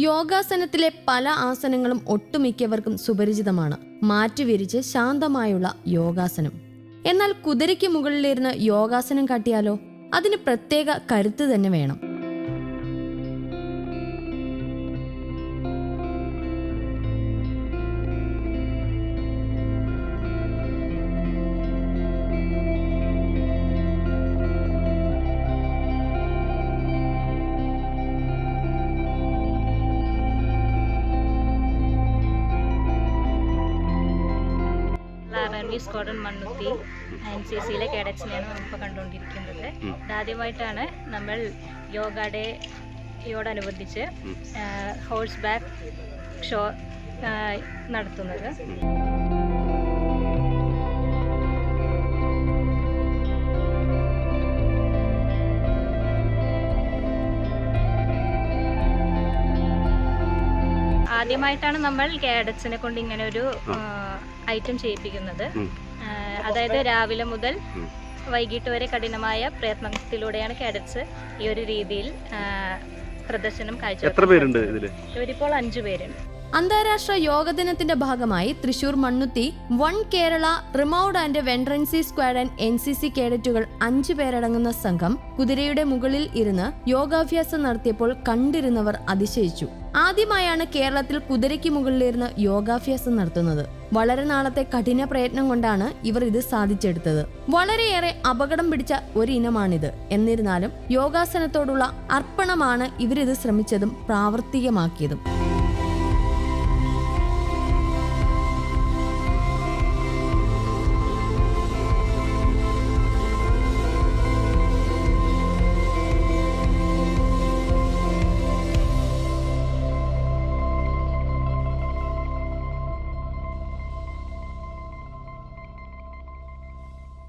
യോഗാസനത്തിലെ പല ആസനങ്ങളും ഒട്ടുമിക്കവർക്കും സുപരിചിതമാണ്. മാറ്റിവിരിച്ച് ശാന്തമായുള്ള യോഗാസനം. എന്നാൽ കുതിരയ്ക്ക് മുകളിലിരുന്ന് യോഗാസനം കാട്ടിയാലോ? അതിന് പ്രത്യേക കരുത്ത് തന്നെ വേണം. ആർമി കോട്ടൺ മണ്ണുത്തി എൻ സി സിയിലെ കേഡറ്റ്സിനെയാണ് നമ്മളിപ്പോൾ കണ്ടുകൊണ്ടിരിക്കുന്നത്. ഇതാദ്യമായിട്ടാണ് നമ്മൾ യോഗ ഡേയോടനുബന്ധിച്ച് ഹോഴ്സ് ബാക്ക് ഷോ നടത്തുന്നത്. ആദ്യമായിട്ടാണ് നമ്മൾ കേഡറ്റ്സിനെ കൊണ്ട് ഇങ്ങനെ ഒരു ഐറ്റം ചെയ്യിപ്പിക്കുന്നത്. അതായത് രാവിലെ മുതൽ വൈകിട്ട് വരെ കഠിനമായ പ്രയത്നത്തിലൂടെയാണ് കേഡറ്റ്സ് ഈ ഒരു രീതിയിൽ പ്രദർശനം കാഴ്ച ഇവരിപ്പോൾ അഞ്ചു പേരുണ്ട്. അന്താരാഷ്ട്ര യോഗ ദിനത്തിന്റെ ഭാഗമായി Thrissur Mannuthy one Kerala remount and veterinary squad and N C C കേഡറ്റുകൾ അഞ്ചു പേരടങ്ങുന്ന സംഘം കുതിരയുടെ മുകളിൽ ഇരുന്ന് യോഗാഭ്യാസം നടത്തിയപ്പോൾ കണ്ടിരുന്നവർ അതിശയിച്ചു. ആദ്യമായാണ് കേരളത്തിൽ കുതിരയ്ക്ക് മുകളിലിരുന്ന് യോഗാഭ്യാസം നടത്തുന്നത്. വളരെ നാളത്തെ കഠിന പ്രയത്നം കൊണ്ടാണ് ഇവർ ഇത് സാധിച്ചെടുത്തത്. വളരെയേറെ അപകടം പിടിച്ച ഒരു ഇനമാണിത്. എന്നിരുന്നാലും യോഗാസനത്തോടുള്ള അർപ്പണമാണ് ഇവരിത് ശ്രമിച്ചതും പ്രാവർത്തികമാക്കിയതും.